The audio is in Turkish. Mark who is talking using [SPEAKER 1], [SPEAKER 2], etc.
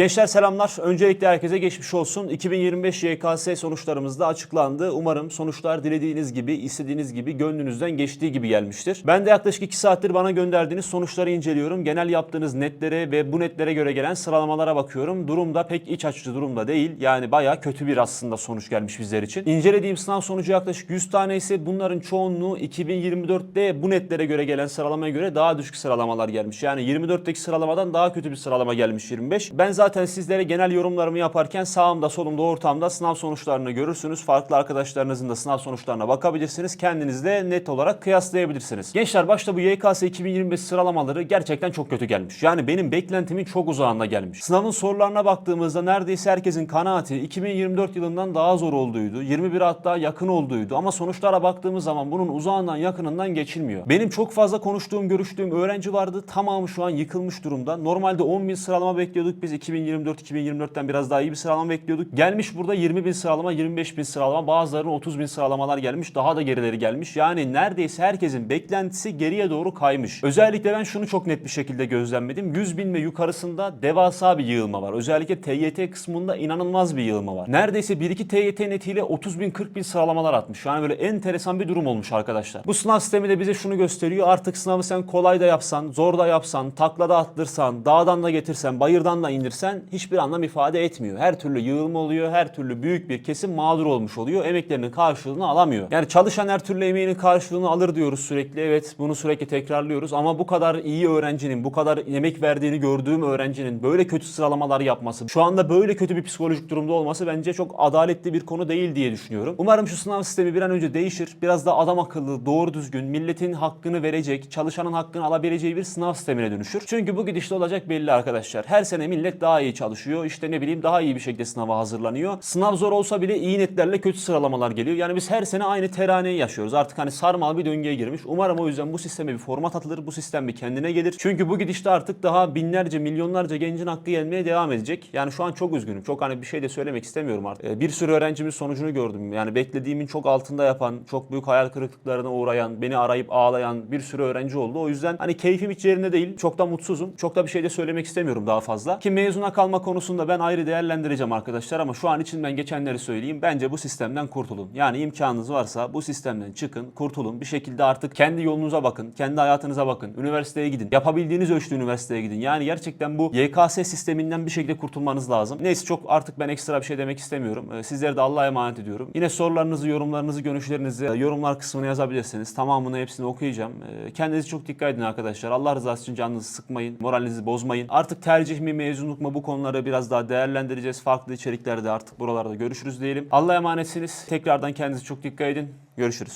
[SPEAKER 1] Gençler selamlar. Öncelikle herkese geçmiş olsun. 2025 YKS sonuçlarımız da açıklandı. Umarım sonuçlar dilediğiniz gibi, istediğiniz gibi, gönlünüzden geçtiği gibi gelmiştir. Ben de yaklaşık 2 saattir bana gönderdiğiniz sonuçları inceliyorum. Genel yaptığınız netlere ve bu netlere göre gelen sıralamalara bakıyorum. Durum da pek iç açıcı durumda değil. Yani bayağı kötü bir aslında sonuç gelmiş bizler için. İncelediğim sınav sonucu yaklaşık 100 tane ise bunların çoğunluğu 2024'te bu netlere göre gelen sıralamaya göre daha düşük sıralamalar gelmiş. Yani 24'teki sıralamadan daha kötü bir sıralama gelmiş 25. Ben zaten sizlere genel yorumlarımı yaparken sağımda, solumda, ortamda sınav sonuçlarını görürsünüz. Farklı arkadaşlarınızın da sınav sonuçlarına bakabilirsiniz. Kendiniz de net olarak kıyaslayabilirsiniz. Gençler başta bu YKS 2025 sıralamaları gerçekten çok kötü gelmiş. Yani benim beklentimin çok uzağında gelmiş. Sınavın sorularına baktığımızda neredeyse herkesin kanaati 2024 yılından daha zor olduğuydu. 21 hatta yakın olduğuydu. Ama sonuçlara baktığımız zaman bunun uzağından yakınından geçilmiyor. Benim çok fazla konuştuğum, görüştüğüm öğrenci vardı. Tamamı şu an yıkılmış durumda. Normalde 10 bin sıralama bekliyorduk biz 2024-2024'ten biraz daha iyi bir sıralama bekliyorduk. Gelmiş burada 20 bin sıralama, 25 bin sıralama, bazılarının 30 bin sıralamalar gelmiş. Daha da gerileri gelmiş. Yani neredeyse herkesin beklentisi geriye doğru kaymış. Özellikle ben şunu çok net bir şekilde gözlemledim. 100 bin ve yukarısında devasa bir yığılma var. Özellikle TYT kısmında inanılmaz bir yığılma var. Neredeyse 1-2 TYT netiyle 30 bin 40 bin sıralamalar atmış. Yani böyle enteresan bir durum olmuş arkadaşlar. Bu sınav sistemi de bize şunu gösteriyor. Artık sınavı sen kolay da yapsan, zor da yapsan, taklada attırsan, dağdan da getirsen, bayırdan da indirsen hiçbir anlam ifade etmiyor. Her türlü yığılma oluyor. Her türlü büyük bir kesim mağdur olmuş oluyor. Emeklerinin karşılığını alamıyor. Yani çalışan her türlü emeğinin karşılığını alır diyoruz sürekli. Evet bunu sürekli tekrarlıyoruz ama bu kadar iyi öğrencinin, bu kadar emek verdiğini gördüğüm öğrencinin böyle kötü sıralamalar yapması, şu anda böyle kötü bir psikolojik durumda olması bence çok adaletli bir konu değil diye düşünüyorum. Umarım şu sınav sistemi bir an önce değişir. Biraz da adam akıllı, doğru düzgün, milletin hakkını verecek, çalışanın hakkını alabileceği bir sınav sistemine dönüşür. Çünkü bu gidişte olacak belli arkadaşlar. Her sene millet daha iyi çalışıyor. İşte ne bileyim daha iyi bir şekilde sınava hazırlanıyor. Sınav zor olsa bile iyi netlerle kötü sıralamalar geliyor. Yani biz her sene aynı teraneyi yaşıyoruz. Artık hani sarmal bir döngüye girmiş. Umarım o yüzden bu sisteme bir format atılır. Bu sistem bir kendine gelir. Çünkü bu gidişte artık daha binlerce, milyonlarca gencin hakkı yenmeye devam edecek. Yani şu an çok üzgünüm. Çok hani bir şey de söylemek istemiyorum artık. Ee, Bir sürü öğrencimin sonucunu gördüm. Yani beklediğimin çok altında yapan, çok büyük hayal kırıklıklarına uğrayan, beni arayıp ağlayan bir sürü öğrenci oldu. O yüzden hani keyfim hiç yerinde değil. Çok da mutsuzum. Çok da bir şey de söylemek istemiyorum daha fazla. Ki mezuna kalma konusunda ben ayrı değerlendireceğim arkadaşlar ama şu an içinden geçenleri söyleyeyim. Bence bu sistemden kurtulun. Yani imkanınız varsa bu sistemden çıkın, kurtulun. Bir şekilde artık kendi yolunuza bakın, kendi hayatınıza bakın. Üniversiteye gidin. Yapabildiğiniz ölçüde üniversiteye gidin. Yani gerçekten bu YKS sisteminden bir şekilde kurtulmanız lazım. Neyse çok artık ben ekstra bir şey demek istemiyorum. Ee, Sizleri de Allah'a emanet ediyorum. Yine sorularınızı, yorumlarınızı, görüşlerinizi yorumlar kısmına yazabilirsiniz. Tamamını hepsini okuyacağım. Ee, Kendinize çok dikkat edin arkadaşlar. Allah rızası için canınızı sıkmayın, moralinizi bozmayın. Artık tercih mi, mezunluk mu bu konuları biraz daha değerlendireceğiz. Farklı içeriklerde artık buralarda görüşürüz diyelim. Allah'a emanetsiniz. Tekrardan kendinize çok dikkat edin. Görüşürüz.